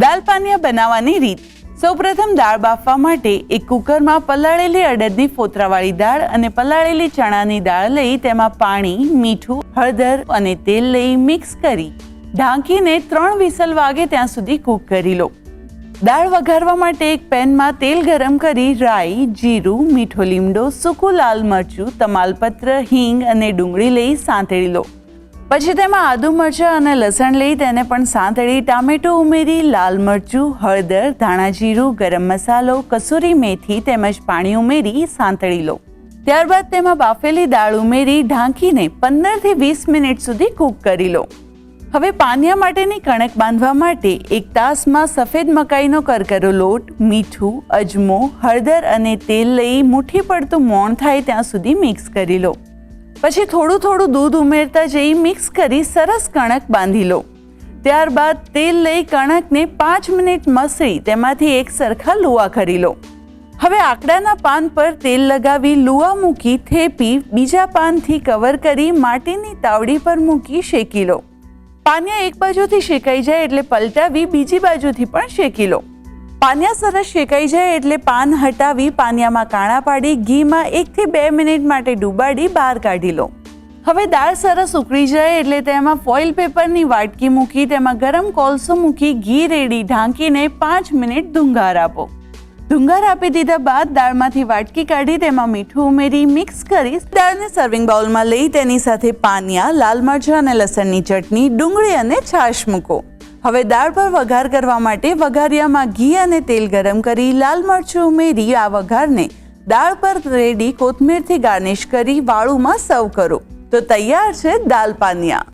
દાલ પાનિયા બનાવવાની રીત. સૌપ્રથમ દાળ બાફવા માટે એક કુકરમાં પલાળેલી અડદની ફોતરાવાળી દાળ અને પલાળેલી ચણાની દાળ લઈ તેમાં પાણી, મીઠું, હળદર અને તેલ લઈ મિક્સ કરી ઢાંકીને ત્રણ વિસલ વાગે ત્યાં સુધી કૂક કરી લો. દાળ વઘારવા માટે એક પેનમાં તેલ ગરમ કરી રાઈ, જીરું, મીઠો લીમડો, સૂકું લાલ મરચું, તમાલપત્ર, હિંગ અને ડુંગળી લઈ સાંતળી લો. પછી તેમાં આદુ મરચાં અને લસણ લઈ તેને પણ સાંતળી, ટામેટું ઉમેરી, લાલ મરચું, હળદર, ધાણા જીરું, ગરમ મસાલો, કસૂરી મેથી તેમજ પાણી ઉમેરી સાંતળી લો. ત્યારબાદ તેમાં બાફેલી દાળ ઉમેરી ઢાંકીને પંદરથી વીસ મિનિટ સુધી કૂક કરી લો. હવે પાનિયા માટેની કણક બાંધવા માટે એક તાસમાં સફેદ મકાઈનો કરકરો લોટ, મીઠું, અજમો, હળદર અને તેલ લઈ મુઠ્ઠી પડતું મોણ થાય ત્યાં સુધી મિક્સ કરી લો. પછી થોડું થોડું દૂધ ઉમેરતા જઈ મિક્સ કરી સરસ કણક બાંધી લો. ત્યારબાદ તેલ લઈ કણકને પાંચ મિનિટ મસળી તેમાંથી એક સરખા લુવા કરી લો. હવે આકડાના પાન પર તેલ લગાવી લુવા મૂકી થેપી બીજા પાનથી કવર કરી માટીની તાવડી પર મૂકી શેકી લો. પાનિયા એક બાજુથી શેકાઈ જાય એટલે પલટાવી બીજી બાજુથી પણ શેકી લો. પાનિયા સરસ શેકાઈ જાય એટલે પાન હટાવી પાનિયામાં કાણા પાડી ઘીમાં એકથી બે મિનિટ માટે ડૂબાડી બહાર કાઢી લો. હવે દાળ સરસ ઉકળી જાય એટલે તેમાં ફોઇલ પેપરની વાટકી મૂકી, તેમાં ગરમ કોલસો મૂકી ઘી રેડી ઢાંકીને પાંચ મિનિટ ધુંગાર આપો. ધુંગાર આપી દીધા બાદ દાળમાંથી વાટકી કાઢી તેમાં મીઠું ઉમેરી મિક્સ કરી દાળને સર્વિંગ બાઉલમાં લઈ તેની સાથે પાનિયા, લાલ મરચાં અને લસણની ચટણી, ડુંગળી અને છાશ મૂકો. હવે દાળ પર વઘાર કરવા માટે વઘારિયામાં ઘી અને તેલ ગરમ કરી લાલ મરચું ઉમેરી આ વઘારને દાળ પર રેડી કોથમીરથી ગાર્નિશ કરી વાળુમાં સર્વ કરો. તો તૈયાર છે દાલ પાનિયા.